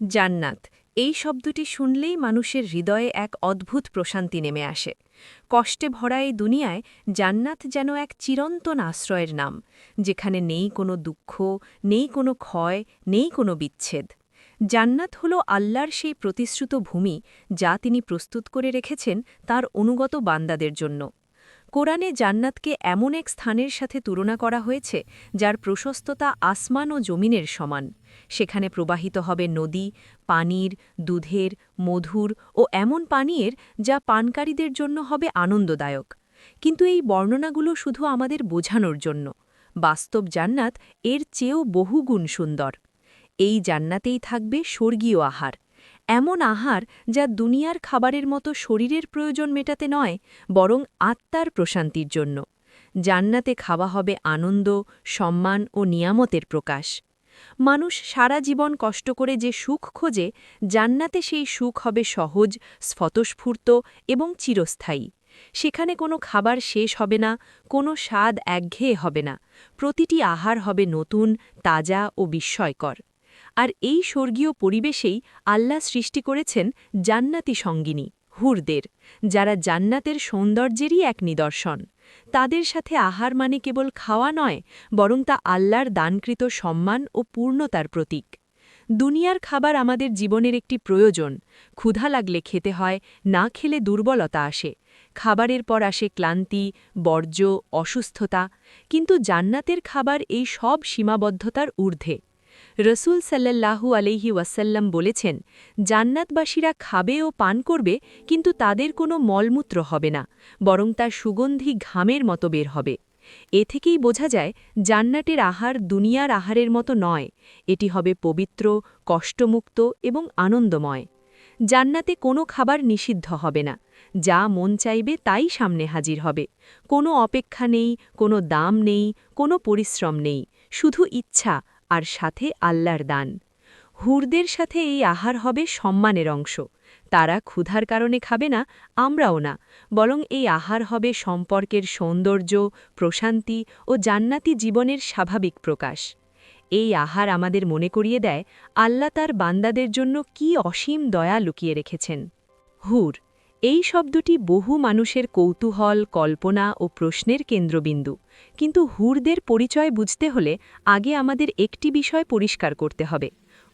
জান্নাত। এই শব্দটি শুনলেই মানুষের হৃদয়ে এক অদ্ভুত প্রশান্তি নেমে আসে। কষ্টে ভরা এই দুনিয়ায় জান্নাত যেন এক চিরন্তন আশ্রয়ের নাম, যেখানে নেই কোনো দুঃখ, নেই কোনো ক্ষয়, নেই কোনো বিচ্ছেদ। জান্নাত হল আল্লাহর সেই প্রতিশ্রুত ভূমি, যা তিনি প্রস্তুত করে রেখেছেন তার অনুগত বান্দাদের জন্য। কোরআনে জান্নাতকে এমন এক স্থানের সাথে তুলনা করা হয়েছে, যার প্রশস্ততা আসমান ও জমিনের সমান। সেখানে প্রবাহিত হবে নদী, পানির, দুধের, মধুর ও এমন পানীয়ের যা পানকারীদের জন্য হবে আনন্দদায়ক। কিন্তু এই বর্ণনাগুলো শুধু আমাদের বোঝানোর জন্য। বাস্তব জান্নাত এর চেয়েও বহুগুণ সুন্দর। এই জান্নাতেই থাকবে স্বর্গীয় আহার। এমন আহার যা দুনিয়ার খাবারের মতো শরীরের প্রয়োজন মেটাতে নয়, বরং আত্মার প্রশান্তির জন্য। জান্নাতে খাওয়া হবে আনন্দ, সম্মান ও নিয়ামতের প্রকাশ। মানুষ সারা জীবন কষ্ট করে যে সুখ খোঁজে, জান্নাতে সেই সুখ হবে সহজ, স্ফতস্ফূর্ত এবং চিরস্থায়ী। সেখানে কোনো খাবার শেষ হবে না, কোনো স্বাদ একঘেয়ে হবে না। প্রতিটি আহার হবে নতুন, তাজা ও বিস্ময়কর। আর এই স্বর্গীয় পরিবেশেই আল্লাহ সৃষ্টি করেছেন জান্নাতি সঙ্গিনী, হুরদের, যারা জান্নাতের সৌন্দর্যেরই এক নিদর্শন। তাদের সাথে আহার মানে কেবল খাওয়া নয়, বরং তা আল্লাহর দানকৃত সম্মান ও পূর্ণতার প্রতীক। দুনিয়ার খাবার আমাদের জীবনের একটি প্রয়োজন, ক্ষুধা লাগলে খেতে হয়, না খেলে দুর্বলতা আসে। খাবারের পর আসে ক্লান্তি, বর্জ্য, অসুস্থতা, কিন্তু জান্নাতের খাবার এই সব সীমাবদ্ধতার ঊর্ধ্বে। রসুল সাল্লাল্লাহু আলহি ওয়াসাল্লাম বলেছেন, জান্নাতবাসীরা খাবে ও পান করবে, কিন্তু তাদের কোনো মলমূত্র হবে না, বরং তার সুগন্ধি ঘামের মতো বের হবে। এ থেকেই বোঝা যায় জান্নাটের আহার দুনিয়ার আহারের মতো নয়। এটি হবে পবিত্র, কষ্টমুক্ত এবং আনন্দময়। জান্নাতে কোনো খাবার নিষিদ্ধ হবে না। যা মন চাইবে তাই সামনে হাজির হবে। কোনো অপেক্ষা নেই, কোনো দাম নেই, কোনো পরিশ্রম নেই। শুধু ইচ্ছা আর সাথে আল্লাহর দান। হুরদের সাথে এই আহার হবে সম্মানের অংশ। তারা ক্ষুধার কারণে খাবে না, আমরাও না। বরং এই আহার হবে সম্পর্কের সৌন্দর্য, প্রশান্তি ও জান্নাতি জীবনের স্বাভাবিক প্রকাশ। এই আহার আমাদের মনে করিয়ে দেয়, আল্লাহ তার বান্দাদের জন্য কি অসীম দয়া লুকিয়ে রেখেছেন। হুর এই শব্দটি বহু মানুষের কৌতূহল, কল্পনা ও প্রশ্নের কেন্দ্রবিন্দু। কিন্তু হুরদের পরিচয় বুঝতে হলে আগে আমাদের একটি বিষয় পরিষ্কার করতে হবে।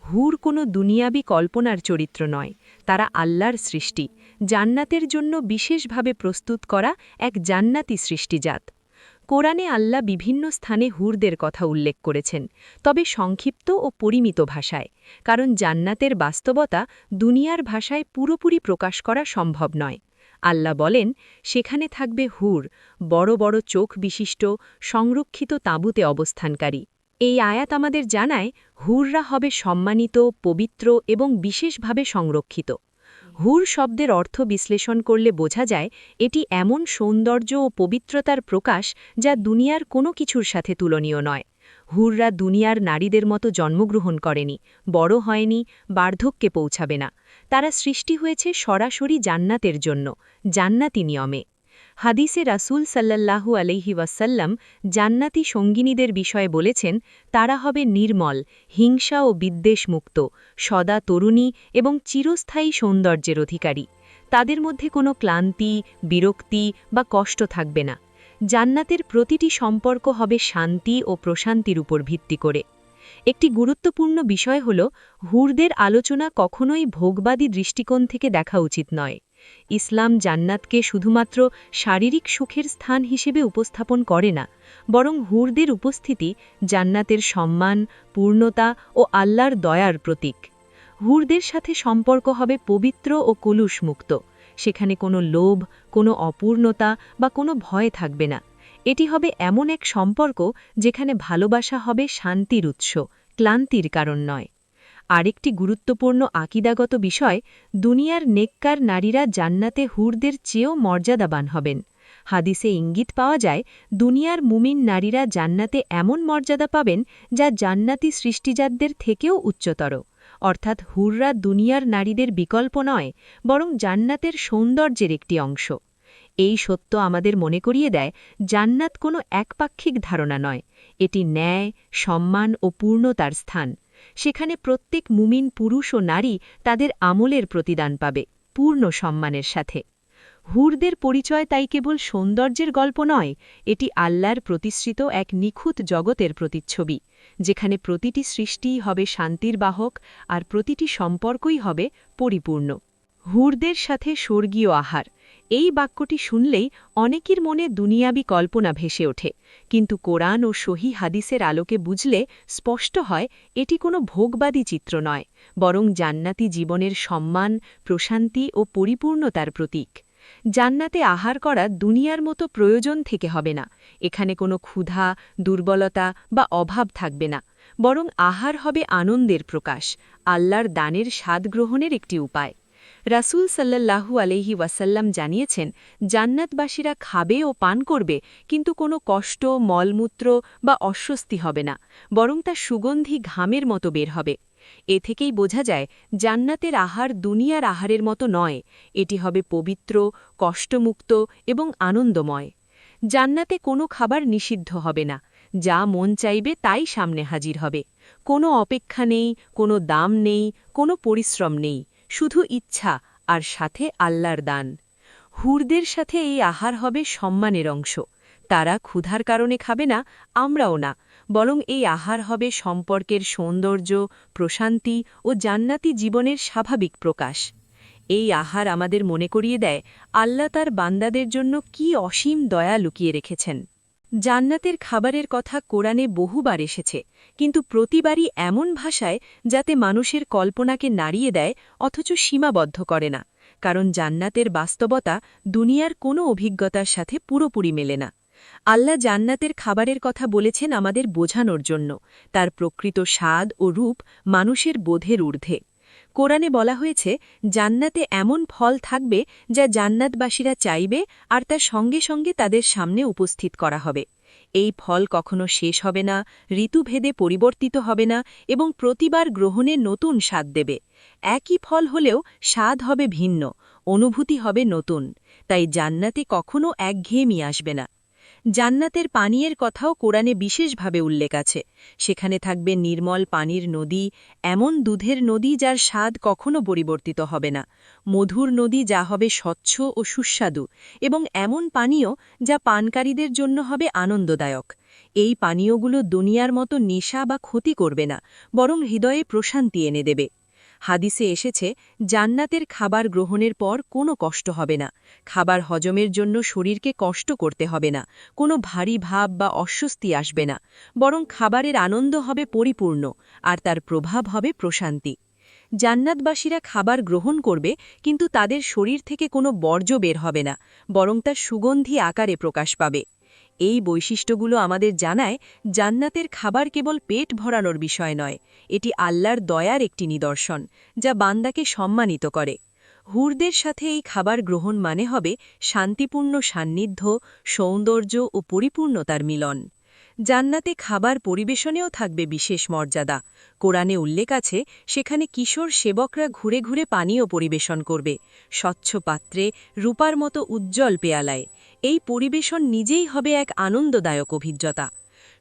হুর কোনো দুনিয়াবি কল্পনার চরিত্র নয়। তারা আল্লাহর সৃষ্টি। জান্নাতের জন্য বিশেষভাবে প্রস্তুত করা এক জান্নাতি সৃষ্টিজাত। কোরআনে আল্লাহ বিভিন্ন স্থানে হুরদের কথা উল্লেখ করেছেন, তবে সংক্ষিপ্ত ও পরিমিত ভাষায়, কারণ জান্নাতের বাস্তবতা দুনিয়ার ভাষায় পুরোপুরি প্রকাশ করা সম্ভব নয়। আল্লাহ বলেন, সেখানে থাকবে হুর, বড় বড় চোখ বিশিষ্ট, সংরক্ষিত তাঁবুতে অবস্থানকারী। এই আয়াত আমাদের জানায়, হুররা হবে সম্মানিত, পবিত্র এবং বিশেষভাবে সংরক্ষিত। হুর শব্দের অর্থ বিশ্লেষণ করলে বোঝা যায়, এটি এমন সৌন্দর্য ও পবিত্রতার প্রকাশ যা দুনিয়ার কোনো কিছুর সাথে তুলনীয় নয়। হুররা দুনিয়ার নারীদের মতো জন্মগ্রহণ করেনি, বড় হয়নি, বার্ধক্যে পৌঁছাবে না। তারা সৃষ্টি হয়েছে সরাসরি জান্নাতের জন্য, জান্নাতি নিয়মে। হাদিসে রাসুল সাল্লাল্লাহু আলহি ওয়াসাল্লাম জান্নাতি সঙ্গিনীদের বিষয়ে বলেছেন, তারা হবে নির্মল, হিংসা ও বিদ্বেষমুক্ত, সদা তরুণী এবং চিরস্থায়ী সৌন্দর্যের অধিকারী। তাদের মধ্যে কোনো ক্লান্তি, বিরক্তি বা কষ্ট থাকবে না। জান্নাতের প্রতিটি সম্পর্ক হবে শান্তি ও প্রশান্তির উপর ভিত্তি করে। একটি গুরুত্বপূর্ণ বিষয় হল, হুরদের আলোচনা কখনোই ভোগবাদী দৃষ্টিকোণ থেকে দেখা উচিত নয়। ইসলাম জান্নাতকে শুধুমাত্র শারীরিক সুখের স্থান হিসেবে উপস্থাপন করে না, বরং হুরদের উপস্থিতি জান্নাতের সম্মান, পূর্ণতা ও আল্লাহর দয়ার প্রতীক। হুরদের সাথে সম্পর্ক হবে পবিত্র ও কলুষমুক্ত। সেখানে কোনো লোভ, কোনো অপূর্ণতা বা কোনো ভয় থাকবে না। এটি হবে এমন এক সম্পর্ক যেখানে ভালোবাসা হবে শান্তির উৎস, ক্লান্তির কারণ নয়। আরেকটি গুরুত্বপূর্ণ আকিদাগত বিষয়, দুনিয়ার নেককার নারীরা জান্নাতে হুরদের চেয়েও মর্যাদাবান হবেন। হাদিসে ইঙ্গিত পাওয়া যায়, দুনিয়ার মুমিন নারীরা জান্নাতে এমন মর্যাদা পাবেন যা জান্নাতি সৃষ্টিজাতদের থেকেও উচ্চতর। অর্থাৎ হুররা দুনিয়ার নারীদের বিকল্প নয়, বরং জান্নাতের সৌন্দর্যের একটি অংশ। এই সত্য আমাদের মনে করিয়ে দেয়, জান্নাত কোনো একপাক্ষিক ধারণা নয়, এটি ন্যায়, সম্মান ও পূর্ণতার স্থান। সেখানে প্রত্যেক মুমিন পুরুষ ও নারী তাদের আমলের প্রতিদান পাবে, পূর্ণ সম্মানের সাথে। হুরদের পরিচয় তাই কেবল সৌন্দর্যের গল্প নয়, এটি আল্লাহর প্রতিশ্রিত এক নিখুঁত জগতের প্রতিচ্ছবি, যেখানে প্রতিটি সৃষ্টিই হবে শান্তির বাহক আর প্রতিটি সম্পর্কই হবে পরিপূর্ণ। হুরদের সাথে স্বর্গীয় আহার। এই বাক্যটি শুনলেই অনেকের মনে দুনিয়াবি কল্পনা ভেসে ওঠে। কিন্তু কোরআন ও সহি হাদিসের আলোকে বুঝলে স্পষ্ট হয়, এটি কোনো ভোগবাদী চিত্র নয়, বরং জান্নাতি জীবনের সম্মান, প্রশান্তি ও পরিপূর্ণতার প্রতীক। জান্নাতে আহার করা দুনিয়ার মতো প্রয়োজন থেকে হবে না, এখানে কোনো ক্ষুধা, দুর্বলতা বা অভাব থাকবে না, বরং আহার হবে আনন্দের প্রকাশ, আল্লাহর দানের স্বাদ গ্রহণের একটি উপায়। রাসূল সাল্লাল্লাহু আলহি ওয়াসাল্লাম জানিয়েছেন, জান্নাতবাসীরা খাবে ও পান করবে, কিন্তু কোনো কষ্ট, মলমূত্র বা অস্বস্তি হবে না, বরং তা সুগন্ধি ঘামের মতো বের হবে। এ থেকেই বোঝা যায়, জান্নাতের আহার দুনিয়ার আহারের মতো নয়, এটি হবে পবিত্র, কষ্টমুক্ত এবং আনন্দময়। জান্নাতে কোনো খাবার নিষিদ্ধ হবে না, যা মন চাইবে তাই সামনে হাজির হবে। কোনো অপেক্ষা নেই, কোনো দাম নেই, কোনো পরিশ্রম নেই। শুধু ইচ্ছা আর সাথে আল্লাহর দান। হুরদের সাথে এই আহার হবে সম্মানের অংশ। তারা ক্ষুধার কারণে খাবে না, আমরাও না। বরং এই আহার হবে সম্পর্কের সৌন্দর্য, প্রশান্তি ও জান্নাতি জীবনের স্বাভাবিক প্রকাশ। এই আহার আমাদের মনে করিয়ে দেয়, আল্লাহ তার বান্দাদের জন্য কি অসীম দয়া লুকিয়ে রেখেছেন। জান্নাতের খাবারের কথা কোরআনে বহুবার এসেছে, কিন্তু প্রতিবারই এমন ভাষায় যাতে মানুষের কল্পনাকে নাড়িয়ে দেয়, অথচ সীমাবদ্ধ করে না, কারণ জান্নাতের বাস্তবতা দুনিয়ার কোনো অভিজ্ঞতার সাথে পুরোপুরি মেলে না। আল্লাহ জান্নাতের খাবারের কথা বলেছেন আমাদের বোঝানোর জন্য, তার প্রকৃত স্বাদ ও রূপ মানুষের বোধের ঊর্ধ্বে। কোরআনে বলা হয়েছে, জান্নাতে এমন ফল থাকবে যা জান্নাতবাসীরা চাইবে আর তার সঙ্গে সঙ্গে তাদের সামনে উপস্থিত করা হবে। এই ফল কখনো শেষ হবে না, ঋতুভেদে পরিবর্তিত হবে না এবং প্রতিবার গ্রহণে নতুন স্বাদ দেবে। একই ফল হলেও স্বাদ হবে ভিন্ন, অনুভূতি হবে নতুন, তাই জান্নাতে কখনো একঘেয়েমি আসবে না। জান্নাতের পানীয়ের কথাও কোরআনে বিশেষভাবে উল্লেখ আছে। সেখানে থাকবে নির্মল পানির নদী, এমন দুধের নদী যার স্বাদ কখনো পরিবর্তিত হবে না। মধুর নদী যা হবে স্বচ্ছ ও সুস্বাদু, এবং এমন পানীয় যা পানকারীদের জন্য হবে আনন্দদায়ক। এই পানীয়গুলো দুনিয়ার মতো নেশা বা ক্ষতি করবে না, বরং হৃদয়ে প্রশান্তি এনে দেবে। হাদিসে এসেছে, জান্নাতের খাবার গ্রহণের পর কোনো কষ্ট হবে না। খাবার হজমের জন্য শরীরকে কষ্ট করতে হবে না। কোনো ভারী ভাব বা অস্বস্তি আসবে না। বরং খাবারের আনন্দ হবে পরিপূর্ণ, আর তার প্রভাব হবে প্রশান্তি। জান্নাতবাসীরা খাবার গ্রহণ করবে, কিন্তু তাদের শরীর থেকে কোনো বর্জ্য বের হবে না, বরং তার সুগন্ধি আকারে প্রকাশ পাবে। এই বৈশিষ্ট্যগুলো আমাদের জানায়, জান্নাতের খাবার কেবল পেট ভরানোর বিষয় নয়, এটি আল্লাহর দয়ার একটি নিদর্শন, যা বান্দাকে সম্মানিত করে। হুরদের সাথে এই খাবার গ্রহণ মানে হবে শান্তিপূর্ণ সান্নিধ্য, সৌন্দর্য ও পরিপূর্ণতার মিলন। জান্নাতে খাবার পরিবেশনেও থাকবে বিশেষ মর্যাদা। কোরআনে উল্লেখ আছে, সেখানে কিশোর সেবকরা ঘুরে ঘুরে পানীয় পরিবেশন করবে, স্বচ্ছ পাত্রে রূপার মতো উজ্জ্বল পেয়ালায়। এই পরিবেশন নিজেই হবে এক আনন্দদায়ক অভিজ্ঞতা।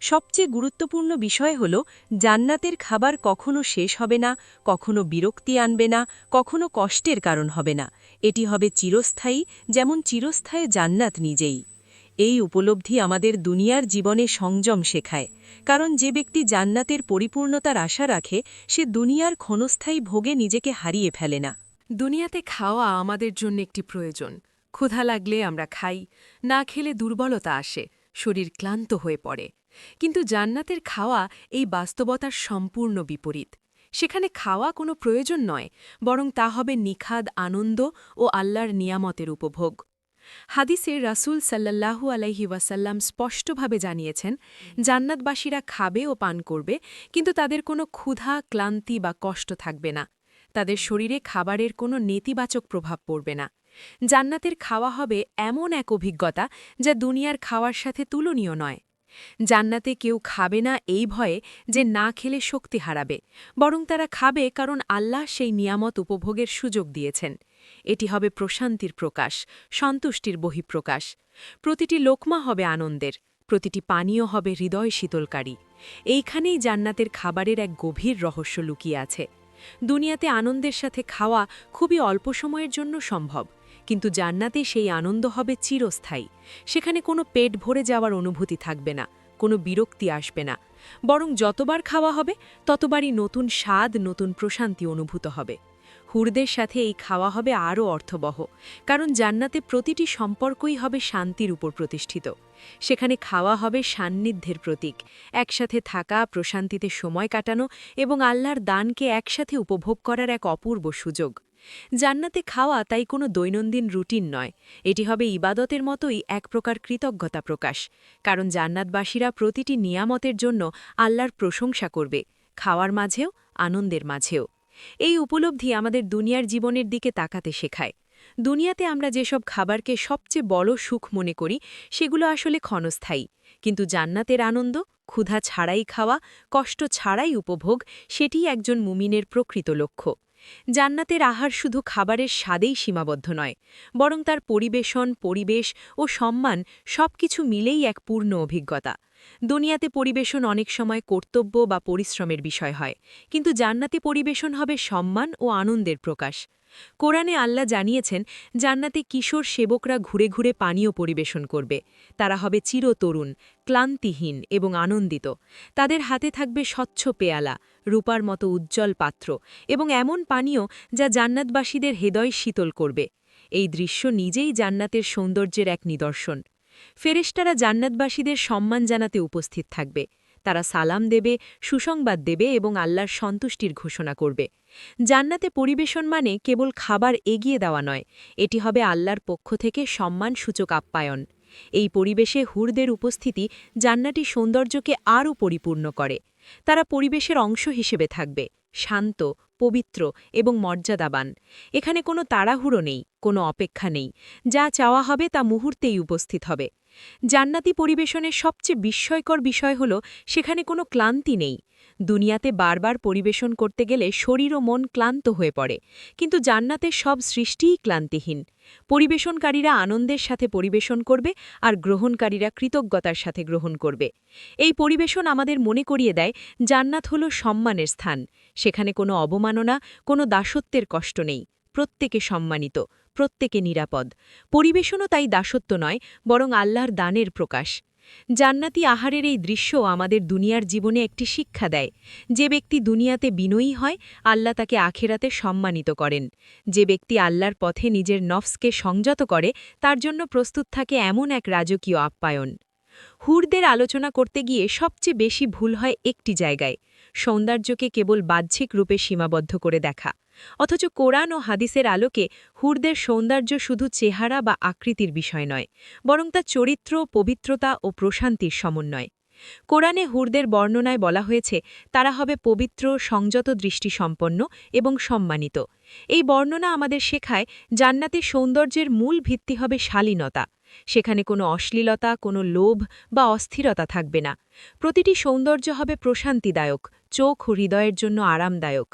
সবচেয়ে গুরুত্বপূর্ণ বিষয় হল, জান্নাতের খাবার কখনো শেষ হবে না, কখনো বিরক্তি আনবে না, কখনো কষ্টের কারণ হবে না। এটি হবে চিরস্থায়ী, যেমন চিরস্থায়ী জান্নাত নিজেই। এই উপলব্ধি আমাদের দুনিয়ার জীবনে সংযম শেখায়, কারণ যে ব্যক্তি জান্নাতের পরিপূর্ণতার আশা রাখে, সে দুনিয়ার ক্ষণস্থায়ী ভোগে নিজেকে হারিয়ে ফেলে না। দুনিয়াতে খাওয়া আমাদের জন্য একটি প্রয়োজন। ক্ষুধা লাগলে আমরা খাই, না খেলে দুর্বলতা আসে, শরীর ক্লান্ত হয়ে পড়ে। কিন্তু জান্নাতের খাওয়া এই বাস্তবতার সম্পূর্ণ বিপরীত। সেখানে খাওয়া কোনো প্রয়োজন নয়, বরং তা হবে নিখাদ আনন্দ ও আল্লাহর নিয়ামতের উপভোগ। হাদিসে রাসূল সাল্লাল্লাহু আলাইহি ওয়াসাল্লাম স্পষ্টভাবে জানিয়েছেন, জান্নাতবাসীরা খাবে ও পান করবে, কিন্তু তাদের কোনো ক্ষুধা, ক্লান্তি বা কষ্ট থাকবে না। তাদের শরীরে খাবারের কোনো নেতিবাচক প্রভাব পড়বে না। জান্নাতের খাওয়া হবে এমন এক অভিজ্ঞতা যা দুনিয়ার খাওয়ার সাথে তুলনীয় নয়। জান্নাতে কেউ খাবে না এই ভয়ে যে না খেলে শক্তি হারাবে, বরং তারা খাবে কারণ আল্লাহ সেই নিয়ামত উপভোগের সুযোগ দিয়েছেন। এটি হবে প্রশান্তির প্রকাশ, সন্তুষ্টির বহিঃপ্রকাশ। প্রতিটি লোকমা হবে আনন্দের, প্রতিটি পানীয় হবে হৃদয় শীতলকারী। এইখানেই জান্নাতের খাবারের এক গভীর রহস্য লুকিয়ে আছে। দুনিয়াতে আনন্দের সাথে খাওয়া খুবই অল্প সময়ের জন্য সম্ভব। কিন্তু জান্নাতে সেই আনন্দ হবে চিরস্থায়ী। সেখানে কোনো পেট ভরে যাওয়ার অনুভূতি থাকবে না, কোনো বিরক্তি আসবে না। বরং যতবার খাওয়া হবে, ততবারই নতুন স্বাদ, নতুন প্রশান্তি অনুভূত হবে। হুরদের সাথে এই খাওয়া হবে আরও অর্থবহ, কারণ জান্নাতে প্রতিটি সম্পর্কই হবে শান্তির উপর প্রতিষ্ঠিত। সেখানে খাওয়া হবে সান্নিধ্যের প্রতীক, একসাথে থাকা, প্রশান্তিতে সময় কাটানো এবং আল্লাহর দানকে একসাথে উপভোগ করার এক অপূর্ব সুযোগ। জান্নাতে খাওয়া তাই কোনো দৈনন্দিন রুটিন নয়। এটি হবে ইবাদতের মতোই এক প্রকার কৃতজ্ঞতা প্রকাশ, কারণ জান্নাতবাসীরা প্রতিটি নিয়ামতের জন্য আল্লাহর প্রশংসা করবে, খাওয়ার মাঝেও, আনন্দের মাঝেও। এই উপলব্ধি আমাদের দুনিয়ার জীবনের দিকে তাকাতে শেখায়। দুনিয়াতে আমরা যেসব খাবারকে সবচেয়ে বড় সুখ মনে করি, সেগুলো আসলে ক্ষণস্থায়ী। কিন্তু জান্নাতের আনন্দ, ক্ষুধা ছাড়াই খাওয়া, কষ্ট ছাড়াই উপভোগ, সেটিই একজন মুমিনের প্রকৃত লক্ষ্য। জান্নাতের আহার শুধু খাবারের স্বাদেই সীমাবদ্ধ নয়, বরং তার পরিবেশন, পরিবেশ ও সম্মান সবকিছু মিলেই এক পূর্ণ অভিজ্ঞতা। দুনিয়াতে পরিবেশন অনেক সময় কর্তব্য বা পরিশ্রমের বিষয় হয়, কিন্তু জান্নাতে পরিবেশন হবে সম্মান ও আনন্দের প্রকাশ। কোরআনে আল্লাহ জানিয়েছেন, জান্নাতে কিশোর সেবকরা ঘুরে ঘুরে পানীয় পরিবেশন করবে। তারা হবে চিরতরুণ, ক্লান্তিহীন এবং আনন্দিত। তাদের হাতে থাকবে স্বচ্ছ পেয়ালা, রূপার মতো উজ্জ্বল পাত্র এবং এমন পানীয় যা জান্নাতবাসীদের হৃদয় শীতল করবে। এই দৃশ্য নিজেই জান্নাতের সৌন্দর্যের এক নিদর্শন। ফেরেশতারা জান্নাতবাসীদের সম্মান জানাতে উপস্থিত থাকবে। তারা সালাম দেবে, সুসংবাদ দেবে এবং আল্লাহর সন্তুষ্টির ঘোষণা করবে। জান্নাতে পরিবেশন মানে কেবল খাবার এগিয়ে দেওয়া নয়, এটি হবে আল্লাহর পক্ষ থেকে সম্মানসূচক আপ্যায়ন। এই পরিবেশে হুরদের উপস্থিতি জান্নাটি সৌন্দর্যকে আরও পরিপূর্ণ করে। তারা পরিবেশের অংশ হিসেবে থাকবে, শান্ত, পবিত্র এবং মর্যাদাবান। এখানে কোনো তাড়াহুড়ো নেই, কোনো অপেক্ষা নেই, যা চাওয়া হবে তা মুহূর্তেই উপস্থিত হবে। জান্নাতি পরিবেশনের সবচেয়ে বিস্ময়কর বিষয় হল, সেখানে কোনো ক্লান্তি নেই। দুনিয়াতে বারবার পরিবেশন করতে গেলে শরীর ও মন ক্লান্ত হয়ে পড়ে, কিন্তু জান্নাতের সব সৃষ্টিই ক্লান্তিহীন। পরিবেশনকারীরা আনন্দের সাথে পরিবেশন করবে আর গ্রহণকারীরা কৃতজ্ঞতার সাথে গ্রহণ করবে। এই পরিবেশন আমাদের মনে করিয়ে দেয়, জান্নাত হল সম্মানের স্থান। সেখানে কোনো অবমাননা, কোনো দাসত্বের কষ্ট নেই। প্রত্যেকে সম্মানিত। প্রত্যেকে নিরাপদ। পরিবেশনও তাই দাসত্ব নয়, বরং আল্লাহর দানের প্রকাশ। জান্নাতি আহারের এই দৃশ্য আমাদের দুনিয়ার জীবনে একটি শিক্ষা দেয়। যে ব্যক্তি দুনিয়াতে বিনয়ী হয়, আল্লাহ তাকে আখেরাতে সম্মানিত করেন। যে ব্যক্তি আল্লাহর পথে নিজের নফসকে সংযত করে, তার জন্য প্রস্তুত থাকে এমন এক রাজকীয় আপ্যায়ন। হুরদের আলোচনা করতে গিয়ে সবচেয়ে বেশি ভুল হয় একটি জায়গায়। সৌন্দর্যকে কেবল বাহ্যিক রূপে সীমাবদ্ধ করে দেখা। অথচ কোরআন ও হাদিসের আলোকে হুরদের সৌন্দর্য শুধু চেহারা বা আকৃতির বিষয় নয়, বরং তা চরিত্র, পবিত্রতা ও প্রশান্তির সমন্বয়। কোরআনে হুরদের বর্ণনায় বলা হয়েছে, তারা হবে পবিত্র, সংযত, দৃষ্টিসম্পন্ন এবং সম্মানিত। এই বর্ণনা আমাদের শেখায় জান্নাতে সৌন্দর্যের মূল ভিত্তি হবে শালীনতা। সেখানে কোনো অশ্লীলতা, কোনো লোভ বা অস্থিরতা থাকবে না। প্রতিটি সৌন্দর্য হবে প্রশান্তিদায়ক, চোখ হৃদয়ের জন্য আরামদায়ক।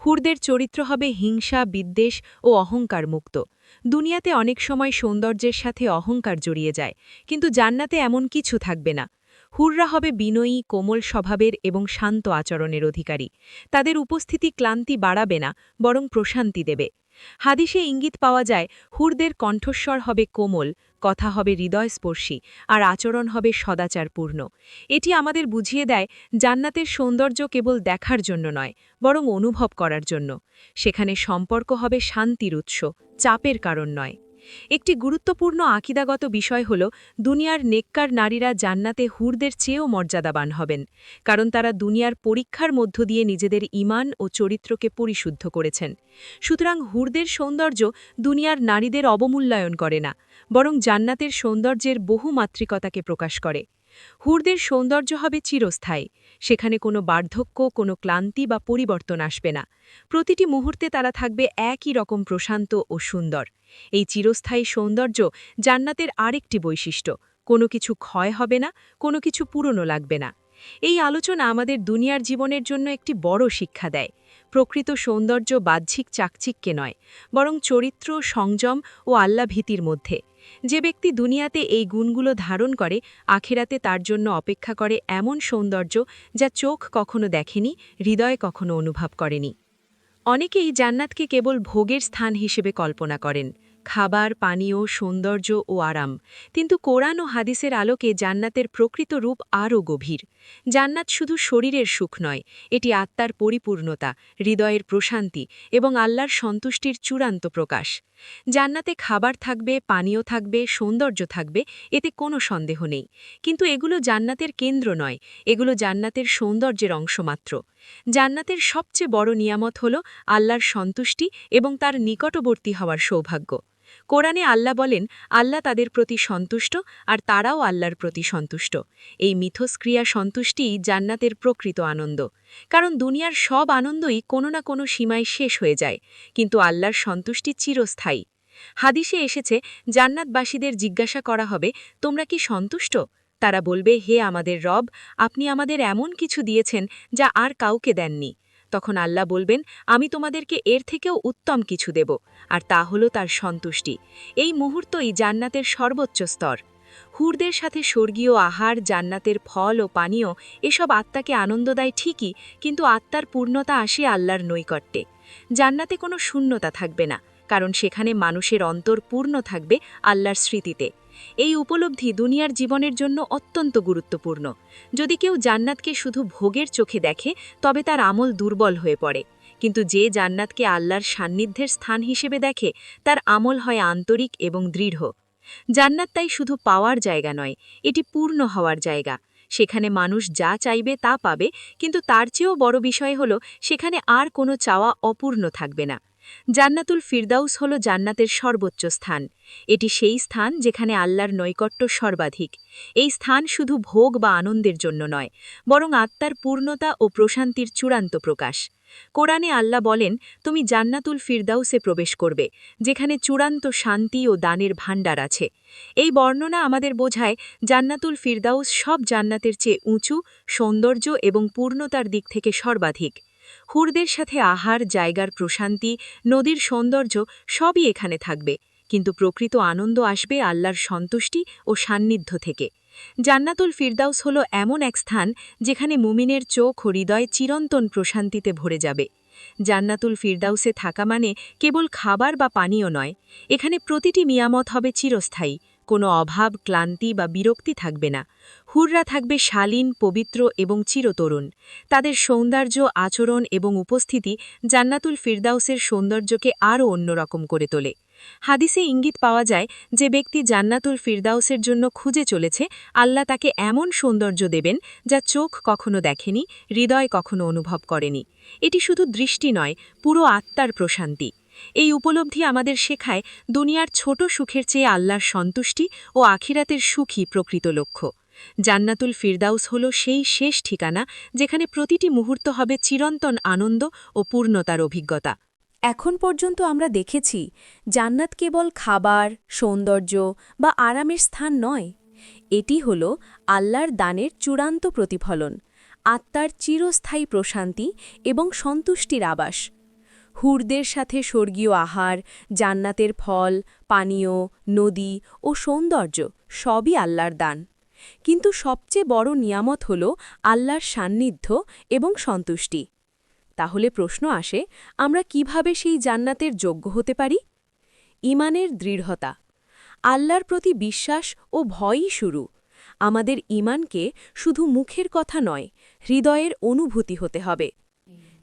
হুরদের চরিত্র হবে হিংসা, বিদ্বেষ ও অহংকার মুক্ত দুনিয়াতে অনেক সময় সৌন্দর্যের সাথে অহংকার জড়িয়ে যায়, কিন্তু জান্নাতে এমন কিছু থাকবে না। হুররা হবে বিনয়ী, কোমল স্বভাবের এবং শান্ত আচরণের অধিকারী। তাদের উপস্থিতি ক্লান্তি বাড়াবে না, বরং প্রশান্তি দেবে। হাদিসে ইঙ্গিত পাওয়া যায়, হুরদের কণ্ঠস্বর হবে কোমল, কথা হবে হৃদয়স্পর্শী, আর আচরণ হবে সদাচারপূর্ণ। এটি আমাদের বুঝিয়ে দেয়, জান্নাতের সৌন্দর্য কেবল দেখার জন্য নয়, বরং অনুভব করার জন্য। সেখানে সম্পর্ক হবে শান্তির উৎস, চাপের কারণ নয়। একটি গুরুত্বপূর্ণ আকিদাগত বিষয় হল, দুনিয়ার নেককার নারীরা জান্নাতে হুরদের চেয়েও মর্যাদাবান হবেন, কারণ তারা দুনিয়ার পরীক্ষার মধ্য দিয়ে নিজেদের ইমান ও চরিত্রকে পরিশুদ্ধ করেছেন। সুতরাং হুরদের সৌন্দর্য দুনিয়ার নারীদের অবমূল্যায়ন করে না, বরং জান্নাতের সৌন্দর্যের বহুমাত্রিকতাকে প্রকাশ করে। হুরদের সৌন্দর্য হবে চিরস্থায়ী। সেখানে কোনো বার্ধক্য, কোনো ক্লান্তি বা পরিবর্তন আসবে না। প্রতিটি মুহূর্তে তারা থাকবে একই রকম প্রশান্ত ও সুন্দর। এই চিরস্থায়ী সৌন্দর্য জান্নাতের আরেকটি বৈশিষ্ট্য। কোনো কিছু ক্ষয় হবে না, কোনো কিছু পুরনো লাগবে না। এই আলোচনা আমাদের দুনিয়ার জীবনের জন্য একটি বড় শিক্ষা দেয়। প্রকৃত সৌন্দর্য বাহ্যিক চাকচিক্যে নয়, বরং চরিত্র, সংযম ও আল্লাভীতির মধ্যে। যে ব্যক্তি দুনিয়াতে এই গুণগুলো ধারণ করে, আখেরাতে তার জন্য অপেক্ষা করে এমন সৌন্দর্য যা চোখ কখনো দেখেনি, হৃদয় কখনো অনুভব করেনি। অনেকেই জান্নাতকে কেবল ভোগের স্থান হিসেবে কল্পনা করেন, খাবার, পানীয়, সৌন্দর্য ও আরাম। কিন্তু কোরআন ও হাদিসের আলোকে জান্নাতের প্রকৃত রূপ আরও গভীর। জান্নাত শুধু শরীরের সুখ নয়, এটি আত্মার পরিপূর্ণতা, হৃদয়ের প্রশান্তি এবং আল্লাহর সন্তুষ্টির চূড়ান্ত প্রকাশ। জান্নাতে খাবার থাকবে, পানীয় থাকবে, সৌন্দর্য থাকবে, এতে কোনো সন্দেহ নেই। কিন্তু এগুলো জান্নাতের কেন্দ্র নয়, এগুলো জান্নাতের সৌন্দর্যের অংশ মাত্র। জান্নাতের সবচেয়ে বড় নিয়ামত হল আল্লাহর সন্তুষ্টি এবং তার নিকটবর্তী হওয়ার সৌভাগ্য। কোরআনে আল্লাহ বলেন, আল্লাহ তাদের প্রতি সন্তুষ্ট আর তারাও আল্লাহর প্রতি সন্তুষ্ট। এই মিথস্ক্রিয়া সন্তুষ্টিই জান্নাতের প্রকৃত আনন্দ। কারণ দুনিয়ার সব আনন্দই কোনো না কোনো সীমায় শেষ হয়ে যায়, কিন্তু আল্লাহর সন্তুষ্টি চিরস্থায়ী। হাদিসে এসেছে, জান্নাতবাসীদের জিজ্ঞাসা করা হবে, তোমরা কি সন্তুষ্ট? তারা বলবে, হে আমাদের রব, আপনি আমাদের এমন কিছু দিয়েছেন যা আর কাউকে দেননি। তখন আল্লাহ বলবেন, আমি তোমাদেরকে এর থেকেও উত্তম কিছু দেব। আর তা হল তার সন্তুষ্টি। এই মুহূর্তই জান্নাতের সর্বোচ্চ স্তর। হুরদের সাথে স্বর্গীয় আহার, জান্নাতের ফল ও পানীয়, এসব আত্মাকে আনন্দ দেয় ঠিকই, কিন্তু আত্মার পূর্ণতা আসে আল্লাহর নৈকট্যে। জান্নাতে কোনো শূন্যতা থাকবে না, কারণ সেখানে মানুষের অন্তর পূর্ণ থাকবে আল্লাহর স্মৃতিতে। এই উপলব্ধি দুনিয়ার জীবনের জন্য অত্যন্ত গুরুত্বপূর্ণ। যদি কেউ জান্নাতকে শুধু ভোগের চোখে দেখে, তবে তার আমল দুর্বল হয়ে পড়ে। কিন্তু যে জান্নাতকে আল্লাহর সান্নিধ্যের স্থান হিসেবে দেখে, তার আমল হয় আন্তরিক এবং দৃঢ়। জান্নাত তাই শুধু পাওয়ার জায়গা নয়, এটি পূর্ণ হওয়ার জায়গা। সেখানে মানুষ যা চাইবে তা পাবে, কিন্তু তার চেয়েও বড় বিষয় হল, সেখানে আর কোনো চাওয়া অপূর্ণ থাকবে না। জান্নাতুল ফিরদাউস হল জান্নাতের সর্বোচ্চ স্থান। এটি সেই স্থান যেখানে আল্লাহর নৈকট্য সর্বাধিক। এই স্থান শুধু ভোগ বা আনন্দের জন্য নয়, বরং আত্মার পূর্ণতা ও প্রশান্তির চূড়ান্ত প্রকাশ। কোরআনে আল্লাহ বলেন, তুমি জান্নাতুল ফিরদাউসে প্রবেশ করবে, যেখানে চূড়ান্ত শান্তি ও দানের ভাণ্ডার আছে এই বর্ণনা আমাদের বোঝায়, জান্নাতুল ফিরদাউস সব জান্নাতের চেয়ে উঁচু, সৌন্দর্য এবং পূর্ণতার দিক থেকে সর্বাধিক। হুরদের সাথে আহার, জায়গার প্রশান্তি, নদীর সৌন্দর্য সবই এখানে থাকবে। কিন্তু প্রকৃত আনন্দ আসবে আল্লাহর সন্তুষ্টি ও সান্নিধ্য থেকে। জান্নাতুল ফিরদাউস হল এমন এক স্থান যেখানে মুমিনের চোখ হৃদয় চিরন্তন প্রশান্তিতে ভরে যাবে। জান্নাতুল ফিরদাউসে থাকা মানে কেবল খাবার বা পানীয় নয়, এখানে প্রতিটি মিয়ামত হবে চিরস্থায়ী। কোনো অভাব, ক্লান্তি বা বিরক্তি থাকবে না। হুররা থাকবে শালীন, পবিত্র এবং চিরতরুণ। তাদের সৌন্দর্য, আচরণ এবং উপস্থিতি জান্নাতুল ফিরদাউসের সৌন্দর্যকে আরও অন্যরকম করে তোলে। হাদিসে ইঙ্গিত পাওয়া যায় যে ব্যক্তি জান্নাতুল ফিরদাউসের জন্য খুঁজে চলেছে, আল্লাহ তাকে এমন সৌন্দর্য দেবেন যা চোখ কখনো দেখেনি, হৃদয় কখনো অনুভব করেনি। এটি শুধু দৃষ্টি নয়, পুরো আত্মার প্রশান্তি। এই উপলব্ধি আমাদের শেখায় দুনিয়ার ছোট সুখের চেয়ে আল্লাহর সন্তুষ্টি ও আখিরাতের সুখই প্রকৃত লক্ষ্য। জান্নাতুল ফিরদাউস হল সেই শেষ ঠিকানা যেখানে প্রতিটি মুহূর্ত হবে চিরন্তন আনন্দ ও পূর্ণতার অভিজ্ঞতা। এখন পর্যন্ত আমরা দেখেছি, জান্নাত কেবল খাবার, সৌন্দর্য বা আরামের স্থান নয়। এটি হল আল্লাহর দানের চূড়ান্ত প্রতিফলন, আত্মার চিরস্থায়ী প্রশান্তি এবং সন্তুষ্টির আবাস। হুরদের সাথে স্বর্গীয় আহার, জান্নাতের ফল, পানীয়, নদী ও সৌন্দর্য সবই আল্লাহর দান। কিন্তু সবচেয়ে বড় নিয়ামত হল আল্লাহর সান্নিধ্য এবং সন্তুষ্টি। তাহলে প্রশ্ন আসে, আমরা কীভাবে সেই জান্নাতের যোগ্য হতে পারি? ইমানের দৃঢ়তা। আল্লাহর প্রতি বিশ্বাস ও ভয়ই শুরু। আমাদের ইমানকে শুধু মুখের কথা নয়, হৃদয়ের অনুভূতি হতে হবে।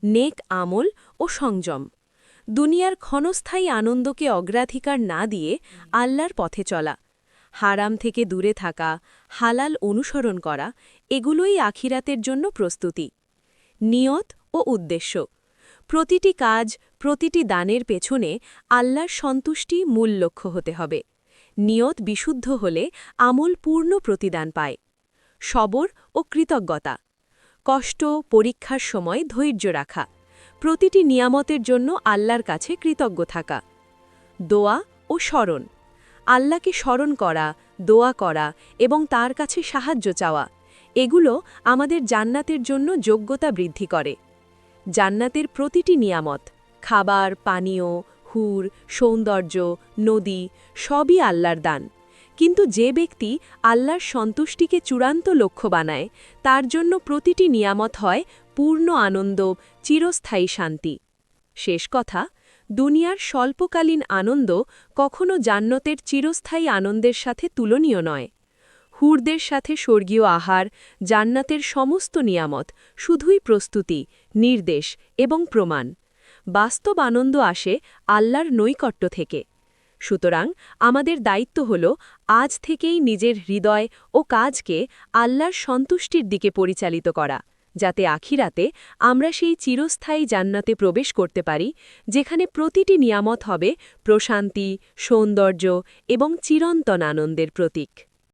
নেক আমল ও সংযম। দুনিয়ার ক্ষণস্থায়ী আনন্দকে অগ্রাধিকার না দিয়ে আল্লাহর পথে চলা, হারাম থেকে দূরে থাকা, হালাল অনুসরণ করা, এগুলোই আখিরাতের জন্য প্রস্তুতি, নিয়ত ও উদ্দেশ্য। প্রতিটি কাজ, প্রতিটি দানের পেছনে আল্লাহর সন্তুষ্টি মূল লক্ষ্য হতে হবে। নিয়ত বিশুদ্ধ হলে আমল পূর্ণ প্রতিদান পায়। সবর ও কৃতজ্ঞতা। কষ্ট, পরীক্ষার সময় ধৈর্য রাখা। প্রতিটি নিয়ামতের জন্য আল্লাহর কাছে কৃতজ্ঞ থাকা। দোয়া ও স্মরণ। আল্লাহকে স্মরণ করা, দোয়া করা এবং তার কাছে সাহায্য চাওয়া, এগুলো আমাদের জান্নাতের জন্য যোগ্যতা বৃদ্ধি করে। জান্নাতের প্রতিটি নিয়ামত, খাবার, পানীয়, হুর, সৌন্দর্য, নদী, সবই আল্লাহর দান। কিন্তু যে ব্যক্তি আল্লাহর সন্তুষ্টিকে চূড়ান্ত লক্ষ্য বানায়, তার জন্য প্রতিটি নিয়ামত হয় পূর্ণ আনন্দ, চিরস্থায়ী শান্তি। শেষ কথা, দুনিয়ার স্বল্পকালীন আনন্দ কখনো জান্নতের চিরস্থায়ী আনন্দের সাথে তুলনীয় নয়। হুরদের সাথে স্বর্গীয় আহার, জান্নাতের সমস্ত নিয়ামত শুধুই প্রস্তুতি, নির্দেশ এবং প্রমাণ। বাস্তব আনন্দ আসে আল্লাহর নৈকট্য থেকে। সুতরাং আমাদের দায়িত্ব হল আজ থেকেই নিজের হৃদয় ও কাজকে আল্লাহর সন্তুষ্টির দিকে পরিচালিত করা। যাতে আখিরাতে আমরা সেই চিরস্থায়ী জান্নাতে প্রবেশ করতে পারি, যেখানে প্রতিটি নিয়ামত হবে প্রশান্তি, সৌন্দর্য এবং চিরন্তন আনন্দের প্রতীক।